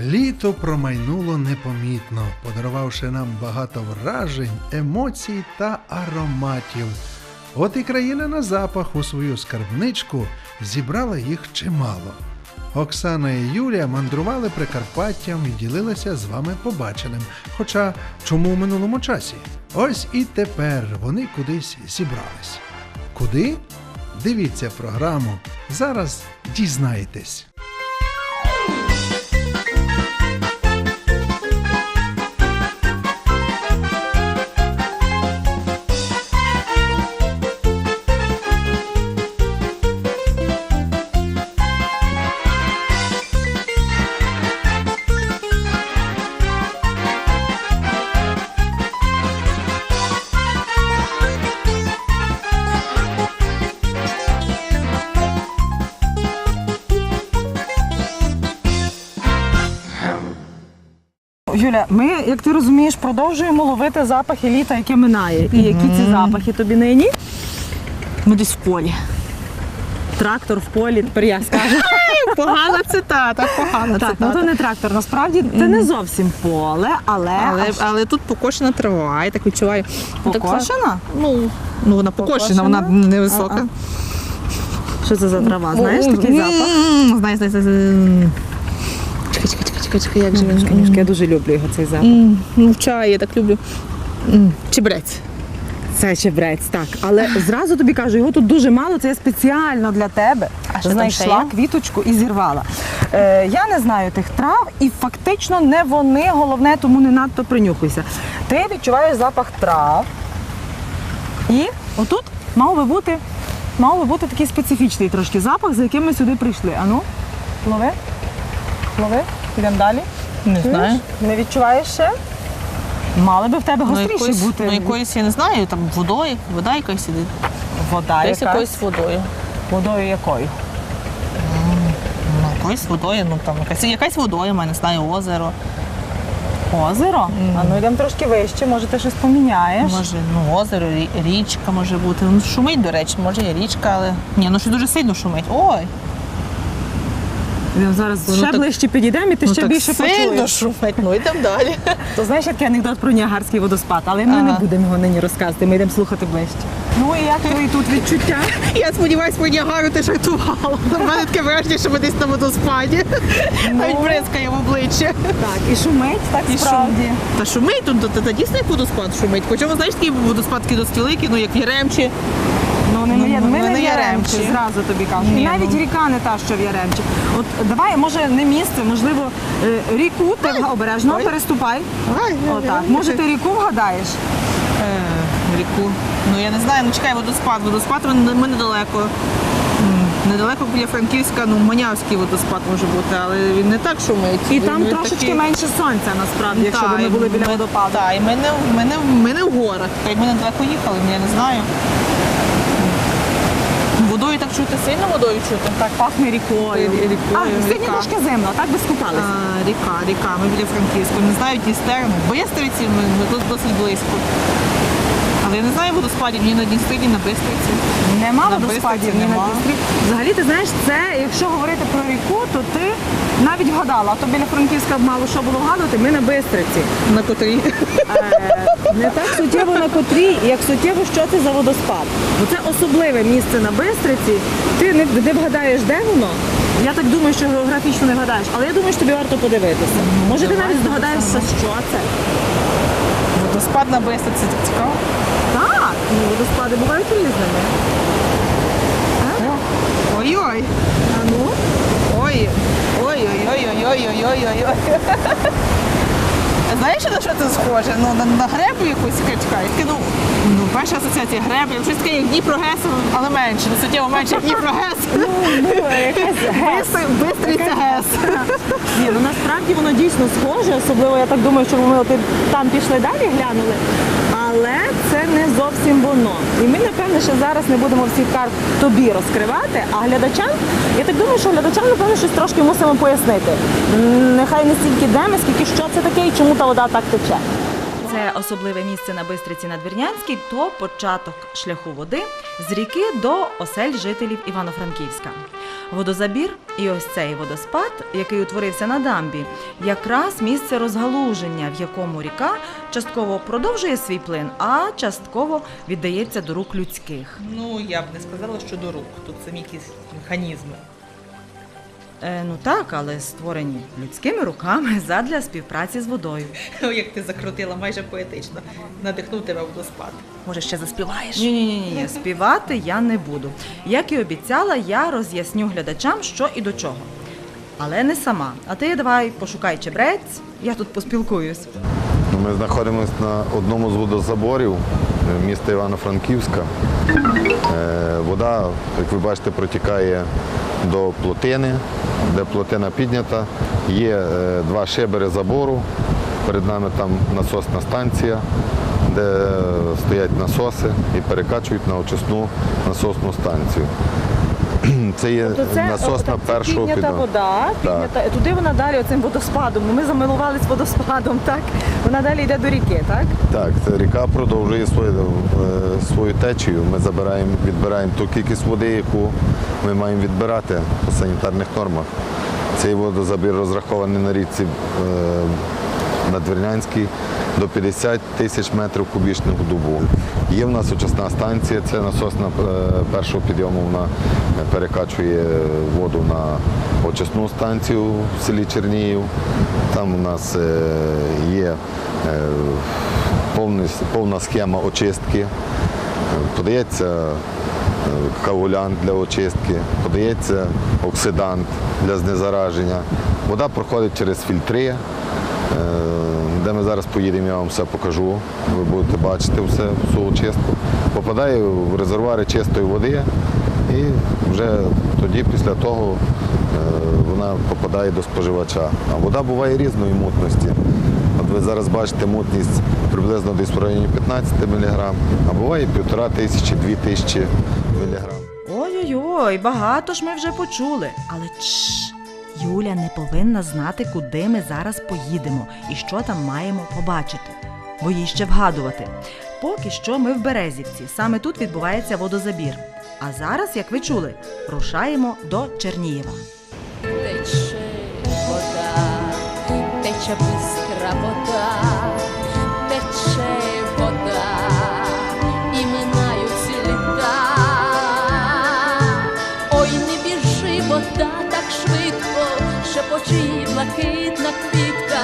Літо промайнуло непомітно, подарувавши нам багато вражень, емоцій та ароматів. От і країна на запах у свою скарбничку зібрала їх чимало. Оксана і Юлія мандрували Прикарпаттям і ділилися з вами побаченим. Хоча чому в минулому часі? Ось і тепер вони кудись зібрались. Куди? Дивіться програму. Зараз дізнаєтесь. Юля, ми, як ти розумієш, продовжуємо ловити запахи літа, яке минає. І які ці запахи тобі нині? Ми десь в полі. Трактор в полі, тепер я скажу. Погана цитата, погана Так, ну то не трактор. Насправді це не зовсім поле, але, Але, але тут покошена трава, я так відчуваю. Ну, так, покошена. Ну, ну вона покошена, Покошена? вона невисока. Що це за трава? Знаєш такий запах? Знаю, знаю, знаю. Чекай, як же він? Конечно, я дуже люблю його цей запах. М, Ну, в чаї, я так люблю. М, Чебрець. Це чебрець, так. Але зразу тобі кажу, його тут дуже мало, це я спеціально для тебе. А що там Знайшла є? квіточку і зірвала. Е, я не знаю тих трав, і фактично не вони головне, тому не надто принюхуйся. Ти відчуваєш запах трав. І отут мав би бути, мав би бути такий специфічний трошки запах, за яким ми сюди прийшли. Ану, лови, лови, підемо далі. Не Чуєш? знаю. Не відчуваєш ще? Мали би в тебе Ну, якоюсь, бути. ну, якоюсь, я не знаю, там водою, вода якась іде. Вода Десь якась. якоюсь водою. Водою якою? Ну, якоюсь водою, ну там якась, якась водою, я не знаю, озеро. Озеро? А ну йдемо трошки вище, може ти щось поміняєш. Може, ну, озеро, рі- річка може бути. Ну, шумить, до речі, може є річка, але. Ні, ну що дуже сильно шумить. Ой, Йдемо зараз Ну, ще так- ближче підійдемо і ти ну, ще так більше сильно почуєш. шумить. Ну йдемо далі. То знаєш, який анекдот про Ніагарський водоспад, але ми не Ага. будемо його нині розказувати, ми йдемо слухати ближче. Ну і як твої тут відчуття? Я сподіваюся, по Ніагару ти жартувала. У мене таке враження, що ми десь на водоспаді. Навіть бризкає в обличчя. Так, і шумить, так І справді. шум. Та шумить тут, та, та дійсно як водоспад шумить. Хоча, знаєш, такий водоспад такий досить великий, ну як в Яремчі. Ну, не, Ну, ми, ми ми не в Яремчі, зразу тобі кажу. І Ні, навіть ну. ріка не та, що в Яремчі. От давай, може, не місце, можливо, е, ріку ти вга- обережно Ой. переступай. Ай, Отак. Може, ти ріку вгадаєш? Е, ріку. Ну я не знаю, ну чекай, водоспад. Водоспад ми, ми недалеко. М, Недалеко біля Франківська, ну Манявський водоспад може бути, але він не так шумить. І там він трошечки такий- менше сонця, насправді, якщо б Та, ми і були біля водопаду. Так, і ми не, ми, не, ми не в горах. Та й ми недалеко їхали, ну, я не знаю. Чути, сильно водою чути. Так пахне рікою. Рі- рікою, а, сьогодні ріка. трошки зимно, так би скупалися. А, ріка, ріка, ми біля Франківська. Не знаю, Дністер, ну, Бистриці, ми, ми тут досить близько. Але я не знаю водоспадів ні на Дністрі, ні на Бистриці. Нема на водоспадів ні на. Дністрі. Взагалі, ти знаєш, це, якщо говорити про ріку, то ти навіть вгадала. А то біля Франківська мало що було вгадувати, ми на Бистриці. На котрій. Е, не так суттєво на котрій, як суттєво, що це за водоспад. Бо це особливе місце на Бистриці. Ти не, не вгадаєш, де воно. Я так думаю, що географічно не вгадаєш, але я думаю, що тобі варто подивитися. Може, ти навіть здогадаєшся, що це. Водоспад на Бистриці, так цікаво. Так, ну водоспади бувають різними. Ой-ой. А ну? Ой. Ой-ой-ой-ой-ой-ой-ой-ой. Знаєш, на що це схоже? Ну, на, на гребу якусь. Таке, ну, ну, перша асоціація греблі, щось таке, як Дніпро-Гес, але менше, ну, суттєво менше, як Дніпро-Гес. Ну, гес. Бистриця Гес. Ні, ну насправді воно дійсно схоже, особливо я так думаю, що ми от там пішли далі, глянули. Але це не зовсім воно. І ми, напевно, ще зараз не будемо всіх карт тобі розкривати, а глядачам, я так думаю, що глядачам, напевно, щось трошки мусимо пояснити. Нехай не стільки де ми, скільки що це таке і чому та вода так тече. Це особливе місце на Бистриці Надвірнянській, то початок шляху води з ріки до осель жителів Івано-Франківська. Водозабір і ось цей водоспад, який утворився на дамбі, якраз місце розгалуження, в якому ріка частково продовжує свій плин, а частково віддається до рук людських. Ну, я б не сказала, що до рук. Тут самі якісь механізми. Е, ну так, але створені людськими руками задля співпраці з водою. О, як ти закрутила майже поетично. Надихнув тебе водоспад. Може, ще заспіваєш? Ні, ні, ні, ні, співати я не буду. Як і обіцяла, я роз'ясню глядачам, що і до чого. Але не сама. А ти давай пошукай чебрець, я тут поспілкуюсь. Ми знаходимося на одному з водозаборів е, міста Івано-Франківська. Е, Вода, як ви бачите, протікає до плотини, де плотина піднята. Є е, два шибери забору. Перед нами там насосна станція, де е, стоять насоси і перекачують на очисну насосну станцію. Це є насосна першого піднята підйому. вода, піднята, туди вона далі оцим водоспадом. Ми замилувались водоспадом, так? Вона далі йде до ріки, так? Так, це ріка продовжує свою, свою течію. Ми забираємо, відбираємо ту кількість води, яку ми маємо відбирати по санітарних нормах. Цей водозабір розрахований на річці е, Надвірнянській до 50 тисяч метрів кубічних в добу. Є в нас очисна станція, це насосна е, першого підйому. Вона перекачує воду на очисну станцію в селі Чернігів. Там у нас е, є е, повна схема очистки. Е, Подається каулянт для очистки, подається оксидант для знезараження. Вода проходить через фільтри, е, де ми зараз поїдемо, я вам все покажу. Ви будете бачити все, всю очистку. Попадає в резервуари чистої води і вже тоді, після того, е, вона попадає до споживача. А вода буває різної мутності. От ви зараз бачите мутність приблизно десь в районі 15 мг, а буває півтора тисячі, дві тисячі Ой-ой-ой, багато ж ми вже почули. Але чш, Юля не повинна знати, куди ми зараз поїдемо і що там маємо побачити. Бо їй ще вгадувати. Поки що ми в Березівці. Саме тут відбувається водозабір. А зараз, як ви чули, рушаємо до Чернієва. Тече вода, тече бистра вода, блакитна квітка.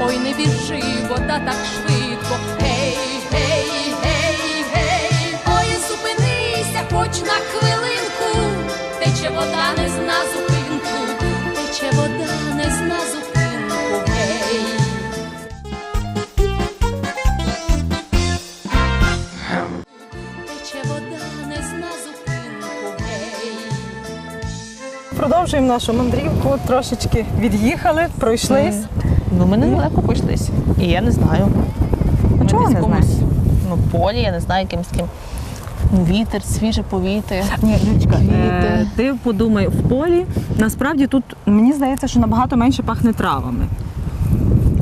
Ой, не біжи, вода так швидко. Гей, гей, гей, гей, ой, зупинися, хоч на хвилинку. Тече вода не зна зупинку, тече вода Продовжуємо нашу мандрівку, трошечки від'їхали, пройшлись. Ну, ми недалеко пройшлися. І я не знаю. Ми чого не комусь, Ну, полі, я не знаю, якимсь таким. Ну, вітер, свіже повітря. Ні, Людочка, е, ти подумай, в полі насправді тут мені здається, що набагато менше пахне травами,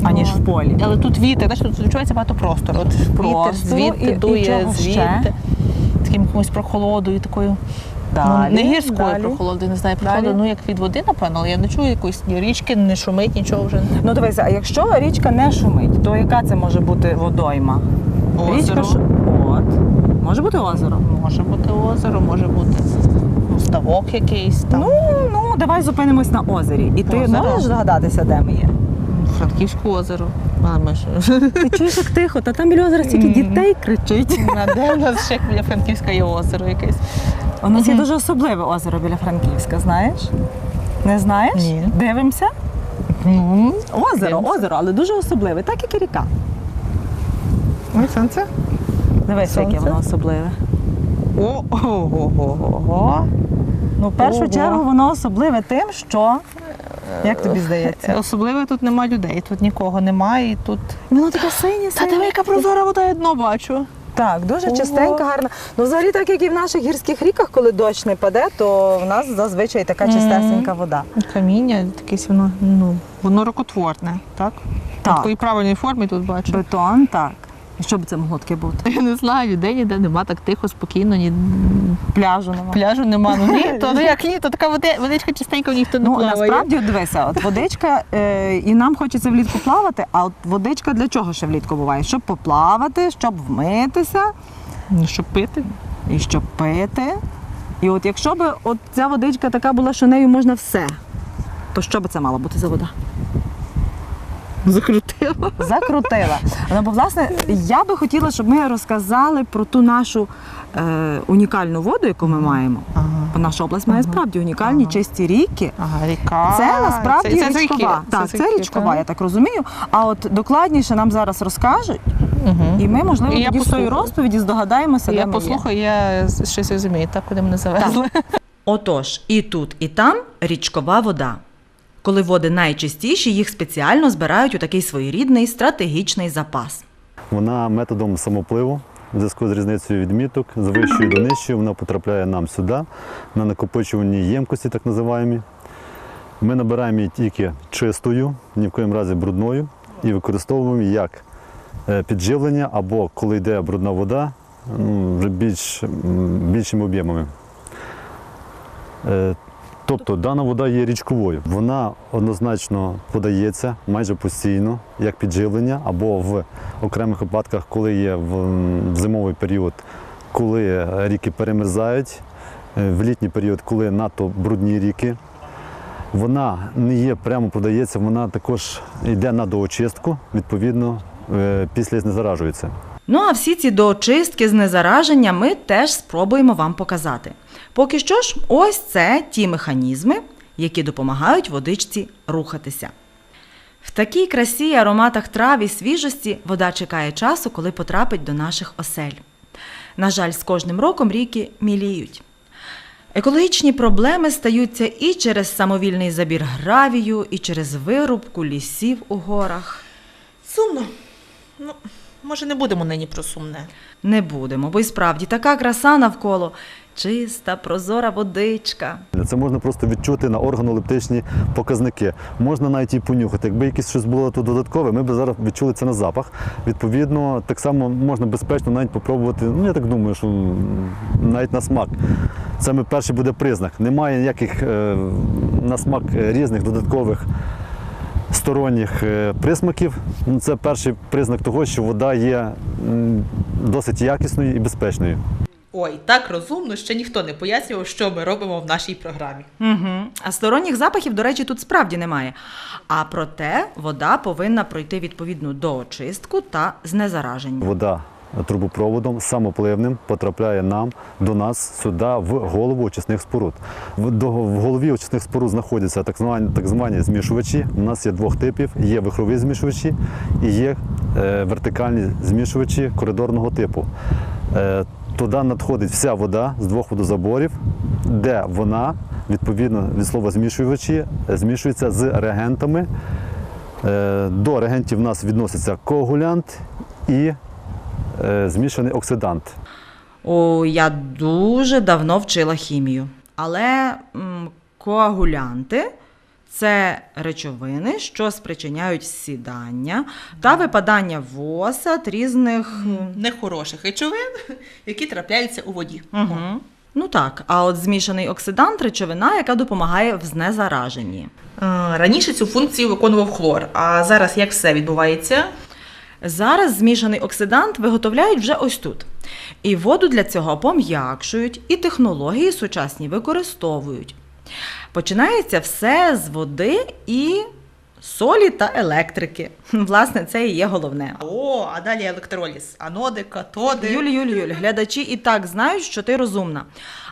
аніж в полі. Але тут вітер, знаєш, тут відчувається багато простору. От вітер звідти дує, звідти. Таким якимось прохолодою такою. Далі, ну, не гірською далі. прохолодою, не знаю, прохолодою, ну як від води, напевно, але я не чую якоїсь ні річки, не шумить, нічого вже. Ну дивися, а якщо річка не шумить, то яка це може бути водойма? Озеро. Річка. От. Може бути озеро. Може бути озеро, може бути ну, ставок якийсь там. Ну, ну, давай зупинимось на озері. І ти можеш здогадатися, де ми є? Франківське озеро. А ми ж Ти чуєш, як тихо, та там біля озера стільки дітей кричить. А де у нас ще біля Франківська є озеро якесь? У нас є дуже особливе озеро біля Франківська, знаєш? Не знаєш? Ні. Дивимося. Ну, Озеро, Дивимося. озеро, але дуже особливе, так як і ріка. ой, сонце. Дивись, яке Сонце. воно особливе. О, ого-го-го. Ну, в першу Ого. чергу воно особливе тим, що. Як тобі здається? Особливо тут нема людей, тут нікого немає, і тут. Воно таке синє, Та диви, яка прозора вода, я дно бачу. Так, дуже чистенька, гарна. Ну, взагалі, так як і в наших гірських ріках, коли дощ не паде, то в нас зазвичай така чистесенька вода. Каміння, якесь воно, ну, воно рукотворне, так? Так. Такої правильної форми тут бачу. Бетон, так. Що б це могло таке бути? Я не знаю, людей ніде нема так тихо, спокійно, ні Пляжу нема. пляжу нема. Ну літо, ну як літо, така води- водичка чистенько ніхто не Ну плаває. насправді дивися, от водичка, е, і нам хочеться влітку плавати, а от водичка для чого ще влітку буває? Щоб поплавати, щоб вмитися Ну, щоб пити. і щоб пити. І от якщо б от ця водичка така була, що нею можна все, то що би це мало бути за вода? Закрутила. Закрутила. Ну, бо, власне, я би хотіла, щоб ми розказали про ту нашу е, унікальну воду, яку ми маємо. Бо наша область має справді унікальні чисті ріки. Ага, ріка. Це насправді Це- це річкова. ріки. так, це, ріки, річкова, так. я так розумію. А от докладніше нам зараз розкажуть, Мгм. і ми, можливо, І тоді з тої розповіді здогадаємося, де Я ми послухаю, я щось розумію, так, куди мене завезли. Отож, і тут, і там річкова вода. Коли води найчистіші, їх спеціально збирають у такий своєрідний стратегічний запас. Вона методом самопливу, в зв'язку з різницею відміток, з вищої до нижчої, вона потрапляє нам сюди, на накопичувальні ємкості, так називаємо. Ми набираємо її тільки чистою, ні в коїм разі брудною, і використовуємо її як е, підживлення або коли йде брудна вода, вже більш, більшими об'ємами. Тобто дана вода є річковою. Вона однозначно подається майже постійно як підживлення, або в окремих випадках, коли є в, в зимовий період, коли ріки перемерзають, е, в літній період, коли надто брудні ріки. Вона не є прямо подається, вона також йде на доочистку, відповідно, е, після знезаражується. Ну а всі ці доочистки, знезараження ми теж спробуємо вам показати. Поки що ж, ось це ті механізми, які допомагають водичці рухатися. В такій красі, ароматах трав і свіжості вода чекає часу, коли потрапить до наших осель. На жаль, з кожним роком ріки міліють. Екологічні проблеми стаються і через самовільний забір гравію, і через вирубку лісів у горах. Сумно. Ну, може, не будемо нині про сумне. Не будемо, бо й справді така краса навколо чиста, прозора водичка. Це можна просто відчути на органолептичні показники. Можна навіть і понюхати. Якби якесь щось було тут додаткове, ми б зараз відчули це на запах. Відповідно, так само можна безпечно навіть попробувати. Ну я так думаю, що навіть на смак. Це ми перший буде признак. Немає ніяких е, на смак різних додаткових сторонніх е, присмаків. Ну, Це перший признак того, що вода є досить якісною і безпечною. Ой, так розумно, ще ніхто не пояснював, що ми робимо в нашій програмі. Угу. А сторонніх запахів, до речі, тут справді немає. А проте вода повинна пройти відповідну доочистку та знезараження. Вода трубопроводом самопливним потрапляє нам до нас сюди в голову очисних споруд. В, до, в голові очисних споруд знаходяться так звані, так звані змішувачі. У нас є двох типів: є вихрові змішувачі і є е, вертикальні змішувачі коридорного типу. Е, туди надходить вся вода з двох водозаборів, де вона, відповідно від слова змішувачі, змішується з реагентами. Е, До реагентів в нас відноситься коагулянт і змішаний оксидант. О, я дуже давно вчила хімію. Але м, коагулянти це речовини, що спричиняють сідання та випадання восад різних. Нехороших речовин, які трапляються у воді. Угу. Ну так, а от змішаний оксидант речовина, яка допомагає в знезараженні. Е, Раніше цю функцію виконував хлор, а зараз як все відбувається? Зараз змішаний оксидант виготовляють вже ось тут. І воду для цього пом'якшують, і технології сучасні використовують. Починається все з води і солі та електрики. Власне, це і є головне. О, а далі електроліз. Аноди, катоди. Юлі, Юлі, Юлі, глядачі і так знають, що ти розумна.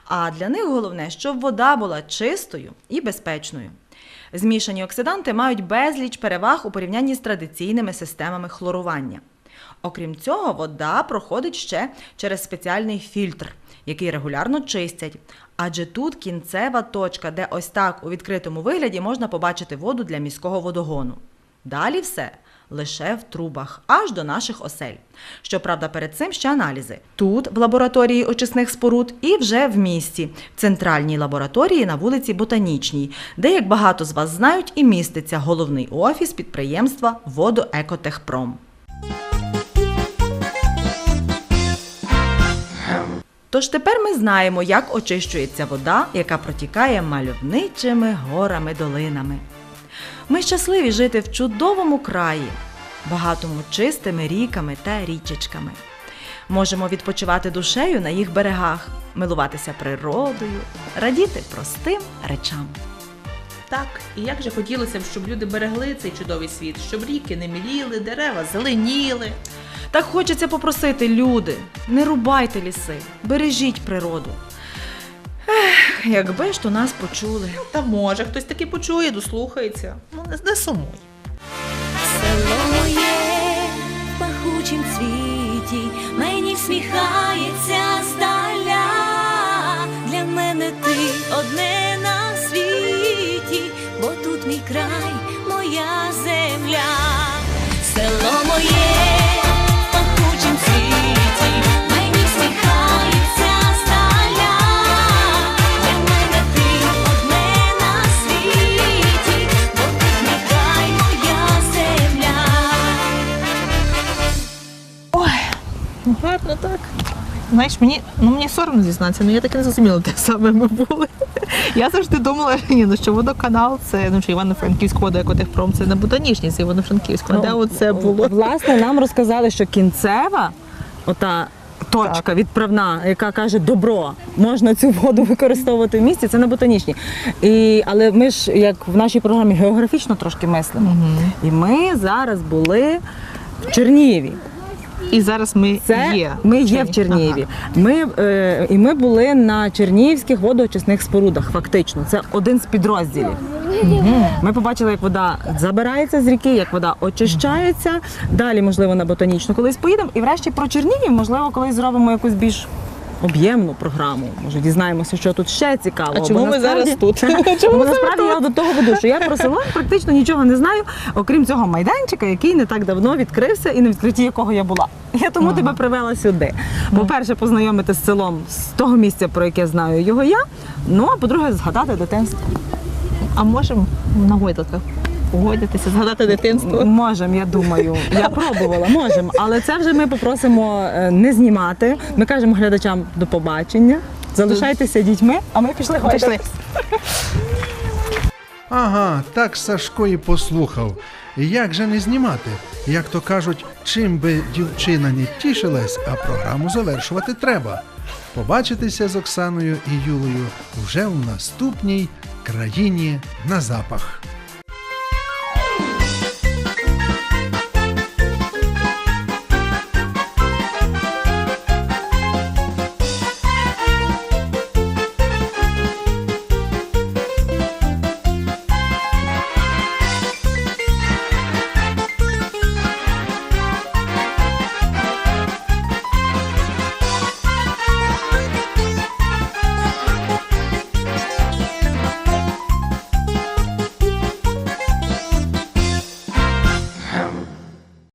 А для них головне, щоб вода була чистою і безпечною. Змішані оксиданти мають безліч переваг у порівнянні з традиційними системами хлорування. Окрім цього, вода проходить ще через спеціальний фільтр, який регулярно чистять. Адже тут кінцева точка, де ось так у відкритому вигляді можна побачити воду для міського водогону. Далі все лише в трубах, аж до наших осель. Щоправда, перед цим ще аналізи тут, в лабораторії очисних споруд, і вже в місті, в центральній лабораторії на вулиці Ботанічній, де, як багато з вас знають, і міститься головний офіс підприємства Водоекотехпром. Тож тепер ми знаємо, як очищується вода, яка протікає мальовничими горами-долинами. Ми щасливі жити в чудовому краї, багатому чистими ріками та річечками. Можемо відпочивати душею на їх берегах, милуватися природою, радіти простим речам. Так, і як же хотілося б, щоб люди берегли цей чудовий світ, щоб ріки не міліли, дерева зеленіли. Так хочеться попросити, люди, не рубайте ліси, бережіть природу. Ех, якби ж то нас почули. Та може, хтось таки почує, дослухається. Ну, не, не сумуй. Село моє в пахучім цвіті, мені всміхається здаля. Для мене ти одне на світі, бо тут мій край, моя земля. Село моє Знаєш, мені, ну, мені соромно зізнатися, але я так і не зрозуміла, де саме ми були. Я завжди думала, ні, ну, що водоканал це ну, що Івано-Франківськ водоекотехпром, це не ботанічний, це Івано-Франківськ. А де оце було? Власне, нам розказали, що кінцева, ота точка відправна, яка каже добро, можна цю воду використовувати в місті, це на ботанічній. І, але ми ж як в нашій програмі географічно трошки мислимо. І ми зараз були в Чернієві. І зараз ми Це є. ми є в Чернієві. Ми, е, і ми були на чернігівських водоочисних спорудах. Фактично, це один з підрозділів. Ми побачили, як вода забирається з ріки, як вода очищається. Далі, можливо, на ботанічну колись поїдемо. І врешті про Чернігів, можливо, колись зробимо якусь більш об'ємну програму. Може, дізнаємося, що тут ще цікаво. А чому ми зараз тут? Чому насправді я до того веду, що я про село практично нічого не знаю, окрім цього майданчика, який не так давно відкрився і на відкритті якого я була. Я тому тебе привела сюди. По-перше, познайомити з селом з того місця, про яке знаю його я. Ну а по-друге, згадати дитинство. А можемо на гойдалках погодитися, згадати дитинство? Можемо, я думаю. Я пробувала, можемо. Але це вже ми попросимо е, не знімати. Ми кажемо глядачам до побачення. Залишайтеся дітьми, а ми пішли Пішли. Ага, так Сашко і послухав. Як же не знімати? Як то кажуть, чим би дівчина не тішилась, а програму завершувати треба. Побачитися з Оксаною і Юлею вже у наступній країні на запах.